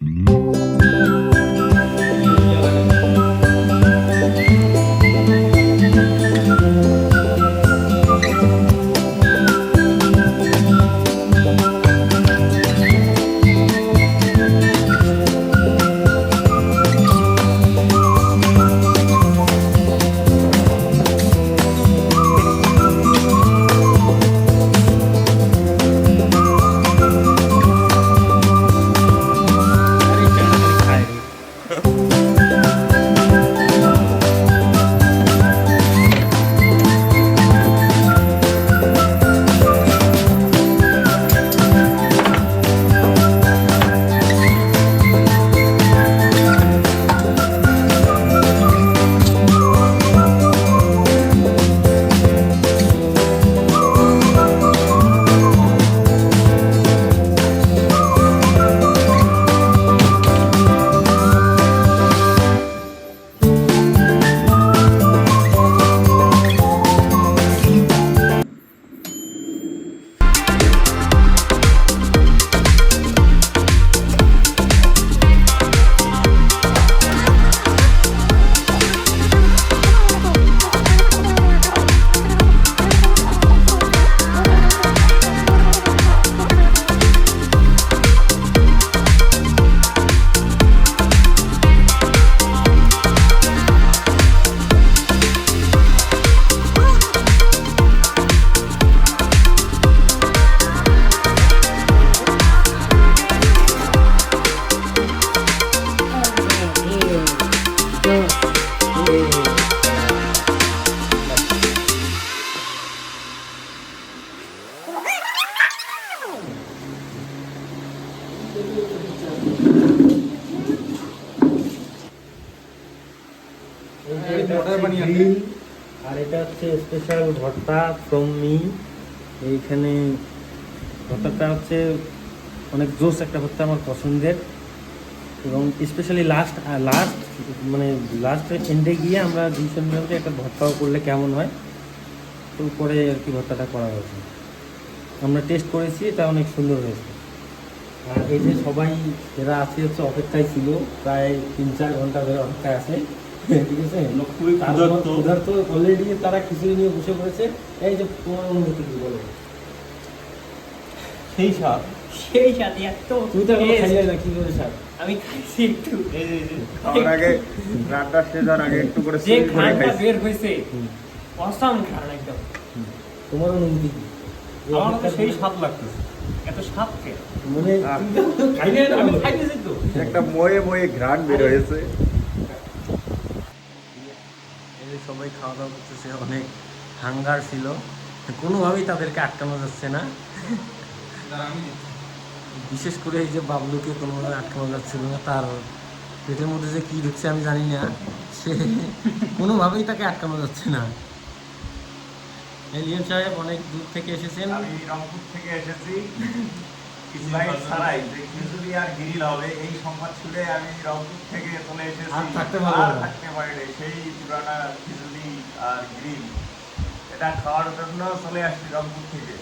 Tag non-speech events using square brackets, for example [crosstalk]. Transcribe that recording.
Grill আর এটা হচ্ছে special ভর্তা ফ্রম মি এইখানে ভর্তাটা হচ্ছে অনেক জোস একটা ভর্তা আমার পছন্দের। এবং স্পেশালি লাস্ট লাস্ট মানে লাস্ট এন্ডে গিয়ে আমরা দুইজন মিলে একটা ভর্তাও করলে কেমন হয়, তো পরে আর কি ভর্তাটা করা হয়েছে। আমরা টেস্ট করেছি, এটা অনেক সুন্দর হয়েছে। এই যে সবাই যারা আছে হচ্ছে অপেক্ষায় ছিল প্রায় তিন চার ঘণ্টা ধরে অপেক্ষায় আছে [laughs] ঠিক আছে? ক্ষুধার্ত। ক্ষুধার্ত অলরেডি তারা খিচুড়ি নিয়ে বসে পড়েছে। এই যে তোমার অনুভূতি কি বলো? সেই স্বাদ। সেই সাথে এত তুমি তো খাইলে না কি করে স্যার আমি খাইছি একটু। এই যে এই যে খাওয়ার আগে রান্না শেষ হওয়ার আগে একটু করে যে খানটা বের হয়েছে অসাম খান একদম। তোমার অনুভূতি আমার তো সেই স্বাদ লাগতেছে। এত মানে আমি খাইতেছি তো একটা ময়ে ময়ে ঘ্রাণ বের হয়েছে। সবাই খাওয়া দাওয়া করতেছে অনেক হাঙ্গার ছিল। কোনোভাবেই তাদেরকে আটকানো যাচ্ছে না। বিশেষ করে এই যে বাবলুকে কোনোভাবে আটকানো যাচ্ছিল না তার পেটের মধ্যে যে কি ঢুকছে আমি জানি না। সে কোনোভাবেই তাকে আটকানো যাচ্ছে না। এলিয়ন সাহেব অনেক দূর থেকে এসেছেন। আমি রংপুর থেকে এসেছি। ইসমাইল সারাই যে খিচুড়ি আর গিরিল হবে এই সংবাদ শুনে আমি রংপুর থেকে চলে এসেছি। আর থাকতে পারব আর। থাকতে পারি না সেই পুরানা খিচুড়ি আর গ্রিল। এটা খাওয়ার জন্য চলে আসছি রংপুর থেকে।